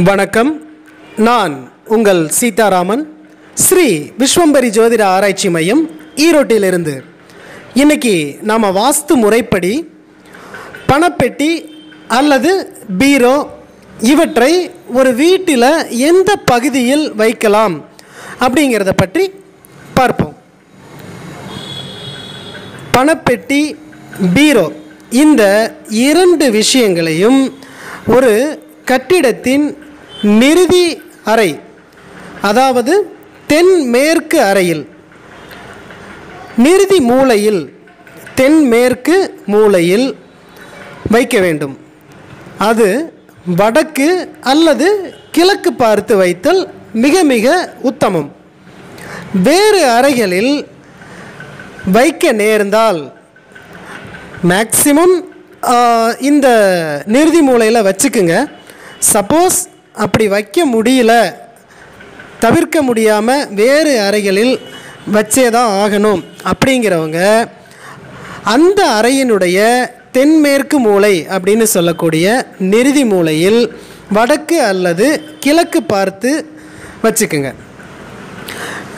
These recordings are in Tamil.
வணக்கம். நான் உங்கள் சீதாராமன் ஸ்ரீ விஸ்வம்பரி ஜோதிட ஆராய்ச்சி மையம் ஈரோட்டிலிருந்து. இன்னைக்கு நாம் வாஸ்து முறைப்படி பணப்பெட்டி அல்லது பீரோ இவற்றை ஒரு வீட்டில் எந்த பகுதியில் வைக்கலாம் அப்படிங்கிறத பற்றி பார்ப்போம். பணப்பெட்டி பீரோ இந்த இரண்டு விஷயங்களையும் ஒரு கட்டிடத்தின் நிறுதி அறை அதாவது தென்மேற்கு அறையில். நிறுதி மூலையில் தென்மேற்கு மூலையில் வைக்க வேண்டும். அது வடக்கு அல்லது கிழக்கு பார்த்து வைத்தல் மிக மிக உத்தமம். வேறு அறைகளில் வைக்க நேர்ந்தால் மேக்சிமம் இந்த நிறுதி மூலையில் வச்சுக்குங்க. சப்போஸ் அப்படி வைக்க முடியல தவிர்க்க முடியாமல் வேறு அறைகளில் வச்சே தான் ஆகணும். அப்படிங்கிறவங்க அந்த அறையினுடைய தென்மேற்கு மூலை அப்படின்னு சொல்லக்கூடிய நிறுதி மூலையில் வடக்கு அல்லது கிழக்கு பார்த்து வச்சுக்குங்க.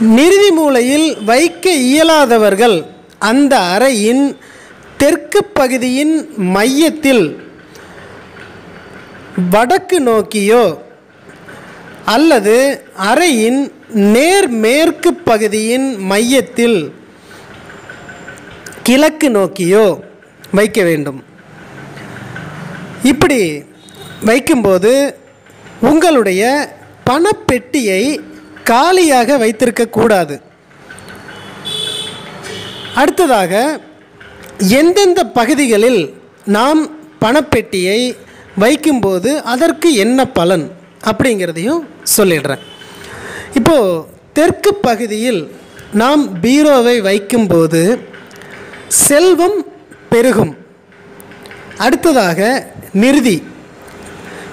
நிறுதி மூலையில் வைக்க இயலாதவர்கள் அந்த அறையின் தெற்கு பகுதியின் மையத்தில் வடக்கு நோக்கியோ அல்லது அறையின் நேர்மேற்கு பகுதியின் மையத்தில் கிழக்கு நோக்கியோ வைக்க வேண்டும். இப்படி வைக்கும்போது உங்களுடைய பணப்பெட்டியை காலியாக வைத்திருக்கக்கூடாது அடுத்ததாக எந்தெந்த பகுதிகளில் நாம் பணப்பெட்டியை வைக்கும்போது அதற்கு என்ன பலன் அப்படிங்கிறதையும் சொல்லிடுறேன். இப்போது தெற்கு பகுதியில் நாம் பீரோவை வைக்கும்போது செல்வம் பெருகும். அடுத்ததாக நிறுதி.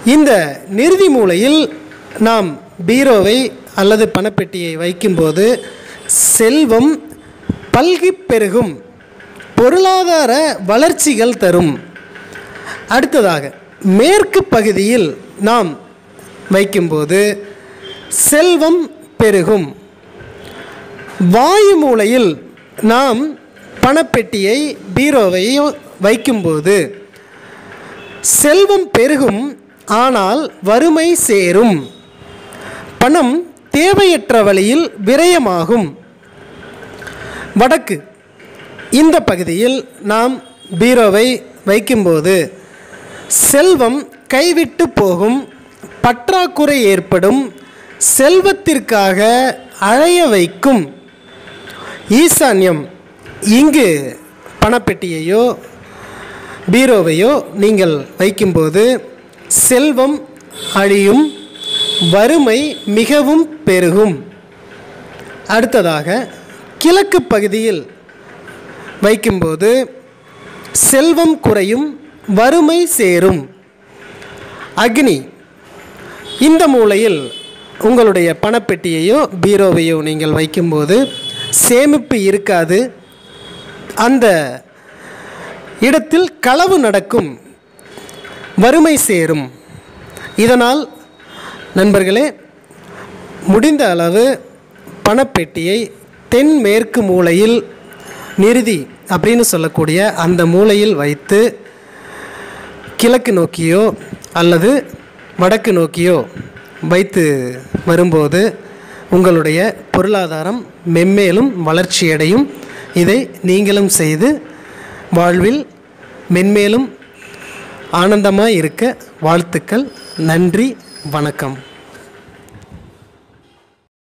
இந்த நிறுதி மூலையில் நாம் பீரோவை அல்லது பணப்பெட்டியை வைக்கும்போது செல்வம் பல்கி பெருகும். பொருளாதார வளர்ச்சிகள் தரும். அடுத்ததாக மேற்கு பகுதியில் நாம் வைக்கும்போது செல்வம் பெருகும். வாயு மூலையில் நாம் பணப்பெட்டியை பீரோவையும் வைக்கும்போது செல்வம் பெருகும் ஆனால் வறுமை சேரும். பணம் தேவையற்ற வழியில் விரயமாகும். வடக்கு இந்த பகுதியில் நாம் பீரோவை வைக்கும்போது செல்வம் கைவிட்டு போகும் பற்றாக்குறை ஏற்படும் செல்வத்திற்காக அழைய வைக்கும். ஈசான்யம் இங்கு பணப்பெட்டியையோ பீரோவையோ நீங்கள் வைக்கும்போது செல்வம் அழியும் வறுமை மிகவும் பெருகும். அடுத்ததாக கிழக்கு பகுதியில் வைக்கும்போது செல்வம் குறையும் வறுமை சேரும். அக்னி இந்த மூலையில் உங்களுடைய பணப்பெட்டியையோ பீரோவையோ நீங்கள் வைக்கும்போது சேமிப்பு இருக்காது. அந்த இடத்தில் களவு நடக்கும். வறுமை சேரும். இதனால் நண்பர்களே முடிந்த அளவு பணப்பெட்டியை தென்மேற்கு மூலையில் நிறுதி அப்படின்னு சொல்லக்கூடிய அந்த மூலையில் வைத்து கிழக்கு நோக்கியோ அல்லது வடக்கு நோக்கியோ வைத்து வரும்போது உங்களுடைய பொருளாதாரம் மென்மேலும் வளர்ச்சியடையும். இதை நீங்களும் செய்து வாழ்வில் மென்மேலும் ஆனந்தமாக இருக்க வாழ்த்துக்கள். நன்றி வணக்கம்.